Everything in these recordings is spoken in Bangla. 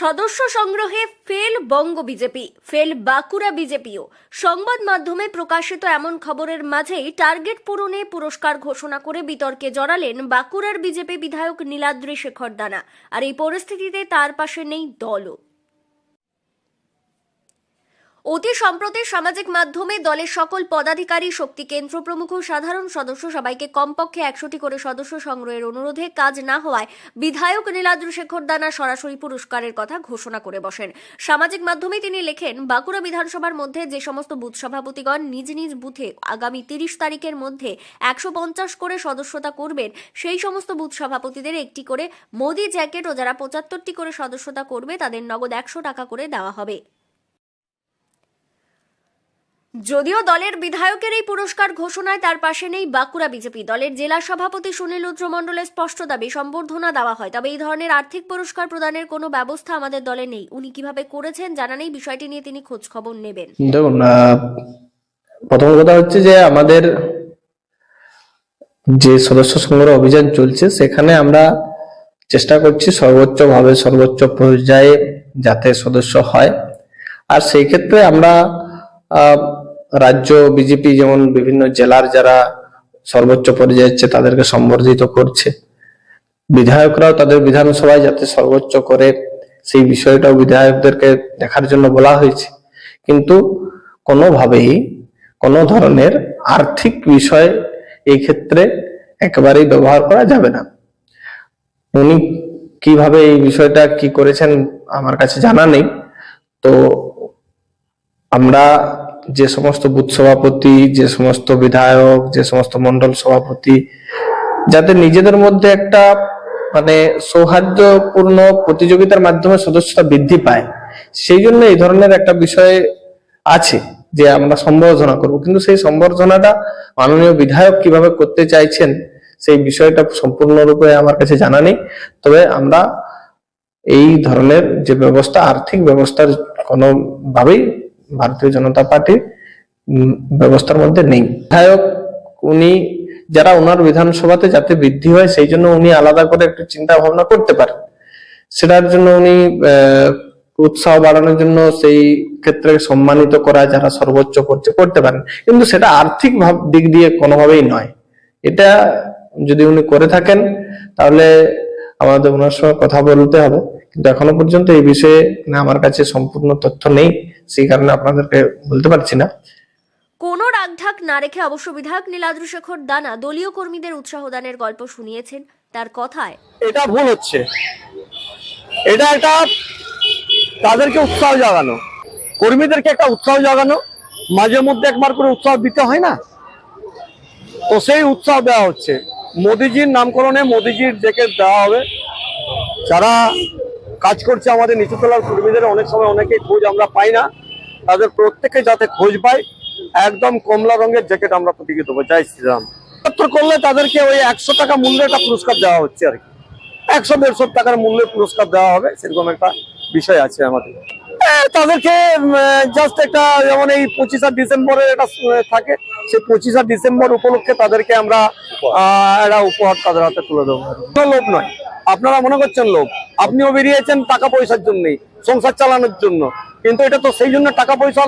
সদস্য সংগ্রহে fail Banga BJP, fail Bankura বিজেপিও। সংবাদ মাধ্যমে প্রকাশিত এমন খবরের মাঝেই টার্গেট পূরণে পুরস্কার ঘোষণা করে বিতর্কে জড়ালেন বাঁকুড়ার বিজেপি বিধায়ক নীলাদ্রি শেখর দানা। আর এই পরিস্থিতিতে তার পাশে নেই দলও। অতি সম্প্রতি সামাজিক মাধ্যমে দলের সকল পদাধিকারী, শক্তি কেন্দ্র প্রমুখ ও সাধারণ সদস্য সবাইকে কমপক্ষে একশোটি করে সদস্য সংগ্রহের অনুরোধে কাজ না হওয়ায় বিধায়ক নীলাদ্র শেখর দানা সরাসরি পুরস্কারের কথা ঘোষণা করে বসেন। সামাজিক মাধ্যমে তিনি লেখেন, বাঁকুড়া বিধানসভার মধ্যে যে সমস্ত বুথ সভাপতিগণ নিজ নিজ বুথে আগামী তিরিশ তারিখের মধ্যে একশো পঞ্চাশ করে সদস্যতা করবেন, সেই সমস্ত বুথ সভাপতিদের একটি করে মোদি জ্যাকেট ও যারা পঁচাত্তরটি করে সদস্যতা করবে তাদের নগদ একশো টাকা করে দেওয়া হবে। যদিও দলের বিধায়কের এই পুরস্কার ঘোষণায় তার পাশে নেই বাঁকুড়া বিজেপি। দলের জেলা সভাপতি সুনীল রুদ্র মণ্ডলের স্পষ্ট দাবি সম্বর্ধনা দেওয়া হয়। তবে এই ধরনের আর্থিক পুরস্কার প্রদানের কোনো ব্যবস্থা আমাদের দলে নেই। উনি কীভাবে করেছেন জানা নেই, বিষয়টি নিয়ে তিনি খোঁজ খবর নেবেন। দেখুন প্রথম কথা হচ্ছে যে আমাদের যে সদস্য সংগ্রহ অভিযান চলছে, সেখানে আমরা চেষ্টা করছি সর্বোচ্চ ভাবে সর্বোচ্চ পর্যায়ে যাতে সদস্য হয়। আর সেই ক্ষেত্রে আমরা রাজ্য বিজেপি যেমন বিভিন্ন জেলার যারা সর্বোচ্চ পর্যায়ে যাচ্ছে তাদেরকে সম্বর্ধিত করছে। বিধায়করাও তাদের বিধানসভায় যাতে সর্বোচ্চ করে, সেই বিষয়টাও বিধায়কদেরকে দেখার জন্য বলা হয়েছে। কিন্তু কোনোভাবেই কোনো ধরনের আর্থিক বিষয় এই ক্ষেত্রে একেবারেই ব্যবহার করা যাবে না। উনি কীভাবে এই বিষয়টা কি করেছেন আমার কাছে জানা নেই। তো আমরা যে সমস্ত বুথ সভাপতি, যে সমস্ত বিধায়ক, যে সমস্ত মন্ডল সভাপতি, যাতে নিজেদের মধ্যে একটা মানে সৌহার্দ্যপূর্ণ প্রতিযোগিতার মাধ্যমে সদস্যতা বৃদ্ধি পায়। সেই জন্য এই ধরনের একটা বিষয় আছে যে আমরা সম্বর্ধনা করব। কিন্তু সেই সম্বর্ধনাটা মাননীয় বিধায়ক কীভাবে করতে চাইছেন, সেই বিষয়টা সম্পূর্ণরূপে আমার কাছে জানা নেই। তবে আমরা এই ধরনের যে ব্যবস্থা, আর্থিক ব্যবস্থার কোনোভাবেই ভারতীয় জনতা পার্টি উম, ব্যবস্থার মধ্যে নেই। বিধায়ক উনি যারা ওনার বিধানসভাতে যাতে বৃদ্ধি হয় সেই জন্য উনি আলাদা করে একটু চিন্তা ভাবনা করতে পারেন। সেটার জন্য উনি উৎসাহ বাড়ানোর জন্য সেই ক্ষেত্রে সম্মানিত করা যারা সর্বোচ্চ করছে করতে পারেন। কিন্তু সেটা আর্থিক ভাব দিক দিয়ে কোনোভাবেই নয়। এটা যদি উনি করে থাকেন তাহলে আমাদের ওনার সঙ্গে কথা বলতে হবে। কিন্তু এখনও পর্যন্ত এই বিষয়ে আমার কাছে সম্পূর্ণ তথ্য নেই। সেই কারণে আপনাদেরকে বলতে পারছি না। কোনো রাগঢাক না রেখে অবশ্য বিধায়ক নীলাদ্র শেখর দানা দলীয় কর্মীদের উৎসাহ দানের গল্প শুনিয়েছেন। তার কথায় এটা ভুল হচ্ছে। এটা একটা তাদেরকে উৎসাহ জাগানো। কর্মীদেরকে একটা উৎসাহ জাগানো। মাঝে মধ্যে একবার করে উৎসাহ দিতে হয় না? তো সেই উৎসাহ দেওয়া হচ্ছে। মোদিজির নামকরণে মোদিজির ডেকে দেওয়া হবে। যারা কাজ করছে আমাদের নিচুতলার কর্মীদের। অনেক সময় অনেকেই খোঁজ আমরা পাই না। তাদের প্রত্যেকে যাতে খোঁজ পায়, একদম কমলা রঙের জ্যাকেট আমরা প্রতীকে দেবো। জয় শ্রীরাম। করলে তাদেরকে ওই একশো টাকা মূল্যের একটা পুরস্কার দেওয়া হচ্ছে আর কি। একশো, দেড়শো টাকার মূল্যের পুরস্কার দেওয়া হবে, সেরকম একটা বিষয় আছে আমাদের। তাদেরকে জাস্ট একটা যেমন এই পঁচিশা ডিসেম্বরের একটা থাকে, সেই পঁচিশা ডিসেম্বর উপলক্ষে তাদেরকে আমরা একটা উপহার তাদের হাতে তুলে দেবো। লোভ নয়। আপনারা মনে করছেন লোক আপনিও বেরিয়েছেন টাকা পয়সার জন্যই সংসার চালানোর জন্য। কিন্তু এটা তো সেই জন্য টাকা পয়সা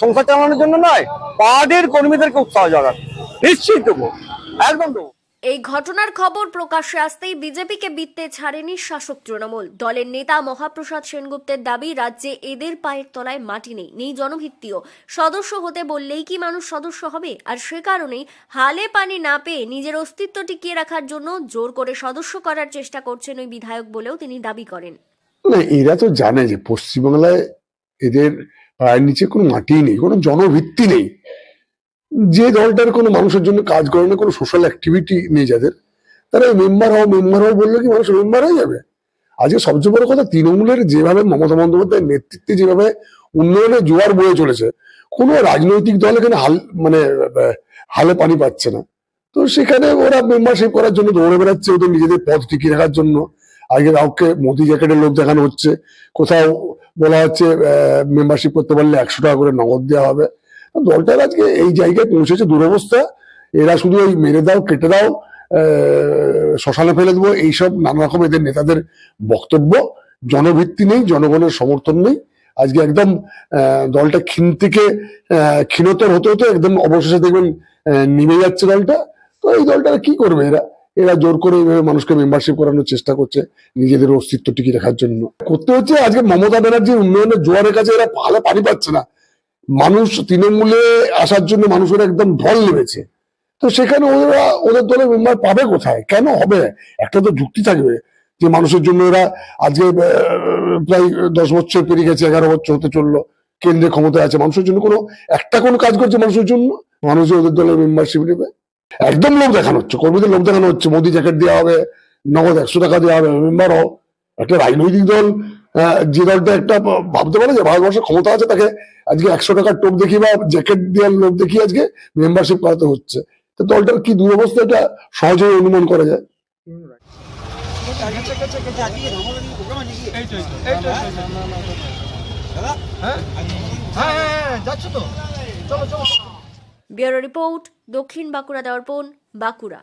সংসার চালানোর জন্য নয়, পার্টির কর্মীদেরকে উৎসাহ জাগান। নিশ্চয়ই দেবো একদম দেবো এই ঘটনার খবর প্রকাশ্যে আসতেই বিজেপিকে বিত্তে ছাড়েনি শাসক তৃণমূল। দলের নেতা মহাপ্রসাদ সেনগুপ্তের দাবি, রাজ্যে এদের পায়ের তলায় মাটি নেই নেই জনভিত্তিও। সদস্য হতে বললেই কি মানুষ সদস্য হবে? আর সে কারণেই হালে পানি না পেয়ে নিজের অস্তিত্ব টিকিয়ে রাখার জন্য জোর করে সদস্য করার চেষ্টা করছেন ওই বিধায়ক বলেও তিনি দাবি করেন। এরা তো জানে যে পশ্চিমবাংলায় এদের পায়ের নিচে কোনো মাটি নেই, কোনো জনভিত্তি নেই। যে দলটার কোনো মানুষের জন্য কাজ করে না, কোনো সোশ্যাল অ্যাক্টিভিটি নেই যাদের, তারা মেম্বার হও মেম্বার হও বললে কি মানুষ মেম্বার হয়ে যাবে? আজকে সবচেয়ে বড় কথা তৃণমূলের যেভাবে মমতা বন্দ্যোপাধ্যায়ের নেতৃত্বে যেভাবে উন্নয়নের জোয়ার বয়ে চলেছে, কোনো রাজনৈতিক দল এখানে হাল মানে হালে পানি পাচ্ছে না। তো সেখানে ওরা মেম্বারশিপ করার জন্য দৌড়ে বেড়াচ্ছে, ওদের নিজেদের পদ টিকিয়ে রাখার জন্য। আগে কাউকে মোদি জ্যাকেটের লোক দেখানো হচ্ছে, কোথাও বলা হচ্ছে মেম্বারশিপ করতে পারলে একশো টাকা করে নগদ দেওয়া হবে। দলটার আজকে এই জায়গায় পৌঁছেছে দুরবস্থা। এরা শুধু ওই মেরে দাও, কেটে দাও শ্মশানে ফেলে দেবো, এইসব নানা রকম এদের নেতাদের বক্তব্য। জনভিত্তি নেই, জনগণের সমর্থন নেই। আজকে একদম দলটা ক্ষীণ থেকে ক্ষীণতর হতে হতে একদম অবশেষে দেখবেন নিভে যাচ্ছে দলটা। তো এই দলটা কি করবে এরা? এরা জোর করে এইভাবে মানুষকে মেম্বারশিপ করানোর চেষ্টা করছে নিজেদের অস্তিত্ব টিকিয়ে রাখার জন্য। করতে হচ্ছে আজকে মমতা ব্যানার্জির উন্নয়নের জোয়ারের কাছে এরা ভালো পানি পাচ্ছে না। মানুষ তৃণমূলে আসার জন্য মানুষের একদম ঢল নেমেছে। তো সেখানে ওরা, ওদের দলের মেম্বার পাবে কোথায়? কেন হবে? একটা তো যুক্তি থাকবে যে মানুষের জন্য এরা আজকে প্রায় দশ বছর পেরিয়ে গেছে, এগারো বছর হতে চলল, কেন্দ্রে ক্ষমতায় আছে। মানুষের জন্য কোনো, একটা কোনো কাজ করছে মানুষের জন্য? মানুষ ওদের দলের মেম্বারশিপ নেবে? একদম লোক দেখানো হচ্ছে, কর্মীদের লোক দেখানো হচ্ছে। মোদি জ্যাকেট দেওয়া হবে, নগদ একশো টাকা দেওয়া হবে মেম্বার হও। একটা রাজনৈতিক দল আহ, যে দলটা একটা ভাবতে পারে যে ভারতবর্ষে ক্ষমতা আছে তাকে আজকে একশো টাকার টোপ দেখিয়ে বা জ্যাকেট দেওয়ার লোক দেখিয়ে আজকে মেম্বারশিপ করাতে হচ্ছে। তো দলটার কি দুরবস্থা এটা সহজেই অনুমান করা যায়? ব্যুরো রিপোর্ট দক্ষিণ বাঁকুড়া দর্পণ বাঁকুড়া।